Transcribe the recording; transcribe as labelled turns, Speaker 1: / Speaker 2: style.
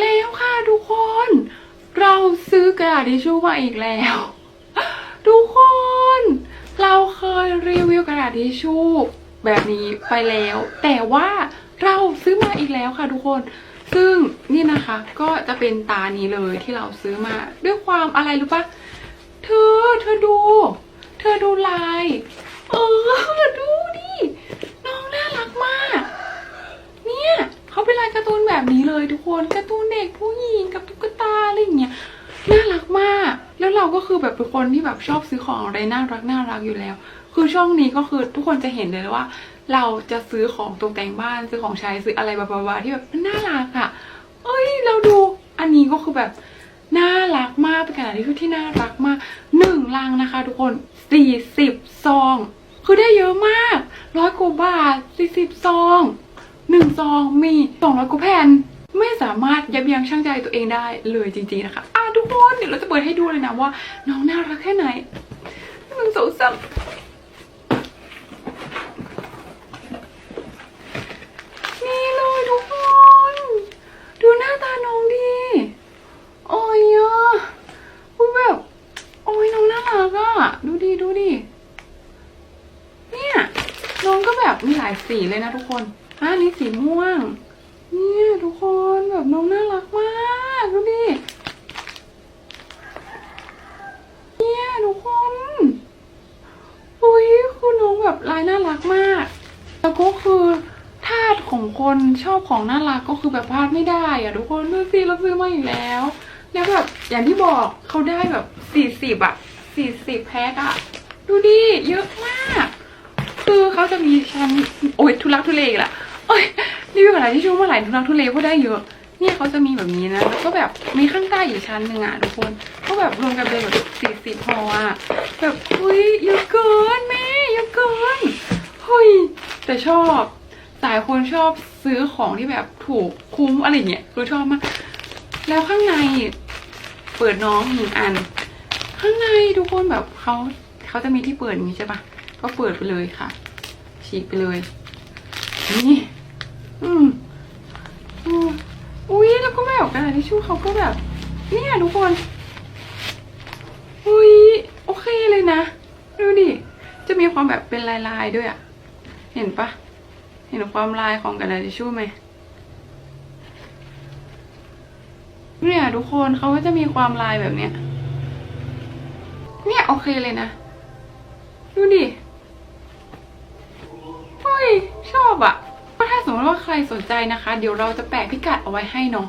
Speaker 1: แล้วค่ะทุกคน เราซื้อกระดาษทิชชู่มาอีกแล้ว ทุกคน เราเคยรีวิวกระดาษทิชชู่แบบนี้ไปแล้ว แต่ว่าเราซื้อมาอีกแล้วค่ะทุกคน ซึ่งนี่นะคะก็จะเป็นตานี้เลยที่เราซื้อมาด้วยความอะไรรู้ปะเธอเธอดู เธอดูลาย เออ ดูดิ น้องน่ารักมาก เนี่ยเขาเป็นลาย การ์ตูนแบบนี้เลยทุกคนการ์ตูนเด็กผู้หญิงกับตุ๊กตาอะไรอย่างเงี้ยน่ารักมาก แล้วเราก็คือแบบเป็นคนที่แบบชอบซื้อของอะไรน่ารักน่ารักอยู่แล้ว คือช่วงนี้ก็คือทุกคนจะเห็นเลยว่า เราจะซื้อของตกแต่งบ้านซื้อของใช้ซื้ออะไรบาบาๆที่แบบน่ารักอะ่ะ เอ้ยเราดูอันนี้ก็คือแบบน่ารักมากเป็นกระดาษทิชชู่ที่น่ารักมากหนึ่งลังนะคะ ทุกคนสี่สิบซอง คือได้เยอะมากร้อยกว่าบาทสี่สิบซอง หนึ่งซองมีสองร้อยกว่าแผ่น ไม่สามารถยับยั้งชั่งใจตัวเองได้เลยจริงๆนะคะ อะทุกคนเดี๋ยวเราจะเปิดให้ดูเลยนะว่า น้องน่ารักแค่ไหนหนึ่งสองสามนี่เลยทุกคน ดูหน้าตาน้องดี โอ้ยพูดแบบ โอ้ยน้องน่ารักอะดูดิดูดิเนี่ย น้องก็แบบมีหลายสีเลยนะทุกคน อะอันนี้สีม่วง เนี่ยทุกคนแบบน้องน่ารักมากดูดิ เนี่ยทุกคนอุ้ยคือน้องแบบลายน่ารักมาก แล้วก็คือธาตุของคนชอบของน่ารักก็คือแบบพลาดไม่ได้อะทุกคนดูสิเราซื้อมาอีกแล้ว แล้วแบบอย่างที่บอกเขาได้แบบสี่สิบอะสี่สิบแพ็คอะดูดิเยอะมาก คือเขาจะมีชั้นโอ้ยทุลักทุเลอีกละ โอ้ยรีวิวอะไรที่ชูเมื่อไหร่ทุลักทุเลก็ได้เยอะ เนี่ยเขาจะมีแบบนี้นะแล้วก็แบบมีข้างใต้อีกชั้นหนึ่งอะทุกคนก็แบบรวมกันเป็นแบบสี่สิบพออะแบบอุ้ยเยอะเกินแม่เยอะเกินเฮ้ยแต่ชอบสายคนชอบซื้อของที่แบบถูกคุ้มอะไรเงี้ยคือชอบมาก แล้วข้างในเปิดน้องหนึ่งอัน ข้างในทุกคนแบบเขาเขาจะมีที่เปิดอย่างนี้ใช่ปะก็เปิดไปเลยค่ะ ฉีกไปเลย นี่ อืมอืมอุ้ยแล้วก็ไม่ออกกระดาษ ทิชชู่เขาก็แบบ เนี่ยทุกคนอุ้ยโอเคเลยนะ ดูดิ จะมีความแบบเป็นลายลายๆด้วยอะเห็นปะเห็นความลายของกระดาษทิชชู่ไหมเนี่ยทุกคนเขาก็จะมีความลายแบบเนี้ย เนี่ยโอเคเลยนะ ดูดิเฮ้ยชอบอะก็ถ้าสมมติว่าใครสนใจนะคะ เดี๋ยวเราจะแปะพิกัดเอาไว้ให้เนาะ